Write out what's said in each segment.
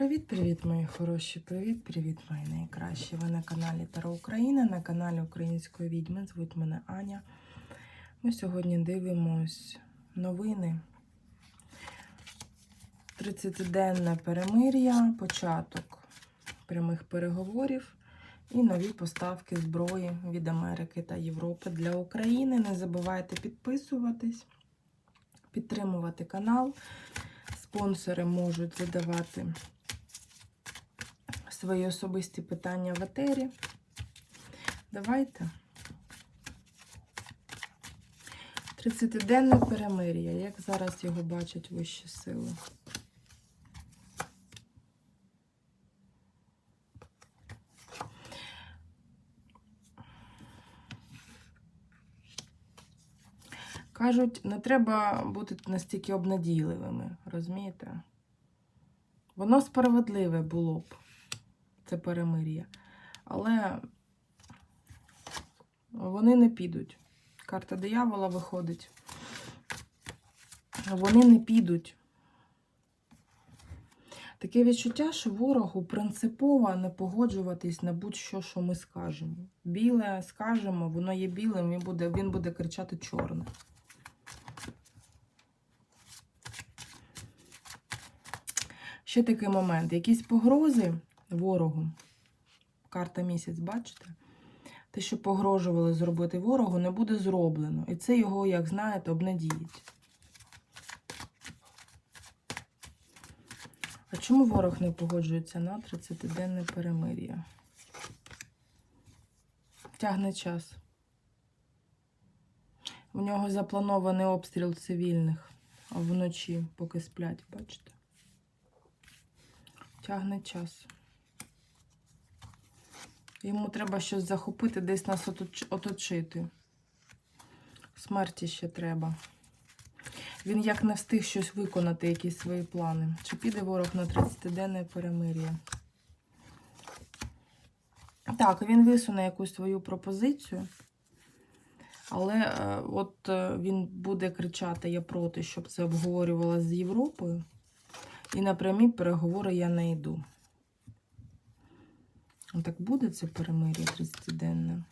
Привіт-привіт, мої хороші! Привіт-привіт, мої найкращі! Ви на каналі Таро Україна, на каналі Української відьми. Звуть мене Аня. Ми сьогодні дивимось новини. 30-денне перемир'я, початок прямих переговорів і нові поставки зброї від Америки та Європи для України. Не забувайте підписуватись, підтримувати канал. Спонсори можуть задавати свої особисті питання в етері. Давайте. 30-денне перемир'я. Як зараз його бачать вищі сили? Кажуть, не треба бути настільки обнадійливими, розумієте? Воно справедливе було б, це перемир'я. Але вони не підуть. Карта диявола виходить. Вони не підуть. Таке відчуття, що ворогу принципово не погоджуватись на будь-що, що ми скажемо. Біле скажемо, воно є білим, він буде, він буде кричати чорне. Ще такий момент. Якісь погрози ворогу. Карта місяць, бачите? Те, що погрожували зробити ворогу, не буде зроблено. І це його, як знаєте, обнадіють. А чому ворог не погоджується на 30-денне перемир'я? Тягне час. У нього запланований обстріл цивільних вночі, поки сплять, бачите? Тягне час. Йому треба щось захопити, десь нас оточити. Смерті ще треба. Він як не встиг щось виконати, якісь свої плани. Чи піде ворог на 30-денне перемир'я? Так, він висуне якусь свою пропозицію, але е, от е, він буде кричати Я проти, щоб це обговорювалося з Європою. І на прямі переговори я не йду. Так буде це перемир'я 30-денне.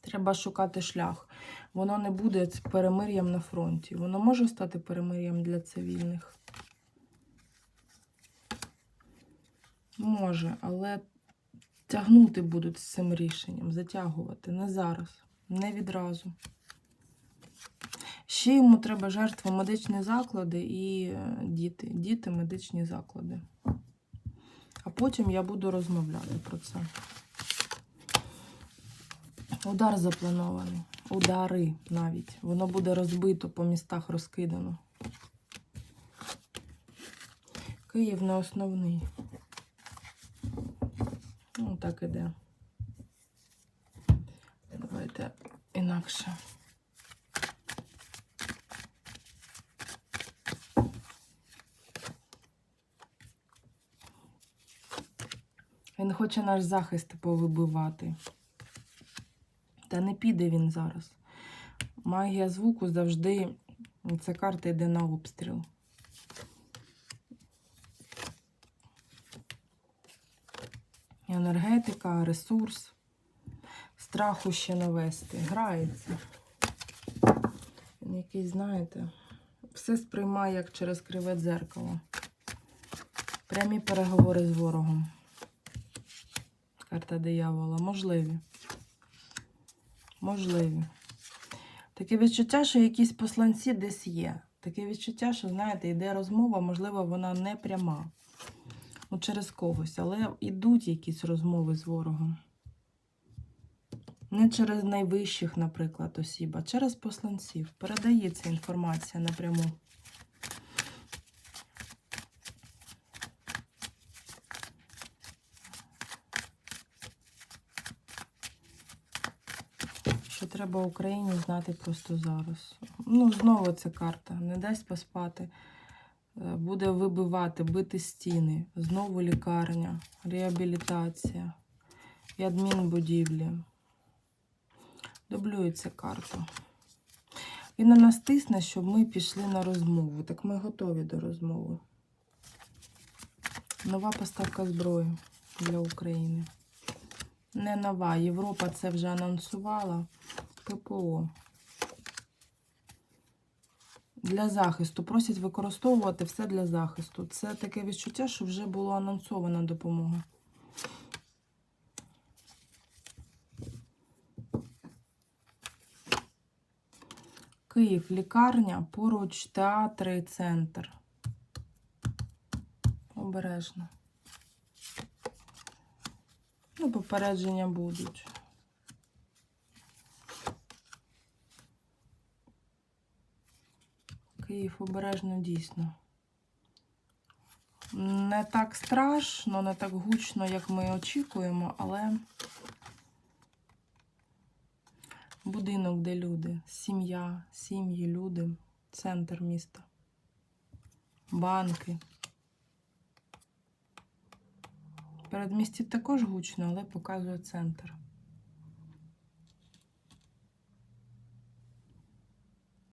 Треба шукати шлях. Воно не буде перемир'ям на фронті. Воно може стати перемир'ям для цивільних. Може, але тягнути будуть з цим рішенням, затягувати. Не зараз, не відразу. Ще йому треба жертви медичні заклади і е, діти. Діти, медичні заклади. А потім я буду розмовляти про це. Удар запланований. Удари навіть. Воно буде розбито по містах розкидано. Київ не основний. Ну, так іде. Давайте інакше. Він хоче наш захист повибивати. Та не піде він зараз. Магія звуку завжди. Ця карта йде на обстріл. Енергетика, ресурс. Страху ще навести. Грається. Він якийсь, знаєте, все сприймає як через криве дзеркало. Прямі переговори з ворогом. Карта диявола. Можливі. Можливі. Таке відчуття, що якісь посланці десь є. Таке відчуття, що, знаєте, йде розмова, можливо, вона не пряма. Ну, через когось, але йдуть якісь розмови з ворогом. Не через найвищих, наприклад, осіб, а через посланців. Передається інформація напряму. Що треба Україні знати просто зараз. Ну, знову ця карта. Не дасть поспати. Е, Буде вибивати, бити стіни. Знову лікарня, реабілітація і адмінбудівлі. Дублюється карта. Він на нас тисне, щоб ми пішли на розмову. Так ми готові до розмови. Нова поставка зброї для України. Не нова. Європа це вже анонсувала. ППО. Для захисту. Просять використовувати все для захисту. Це таке відчуття, що вже була анонсована допомога. Київ, лікарня, поруч театри центр. Обережно. Ну, попередження будуть. Київ обережно дійсно. Не так страшно, не так гучно, як ми очікуємо, але будинок, де люди, сім'я, сім'ї, люди, центр міста, банки. Передмісті також гучно, але показує центр.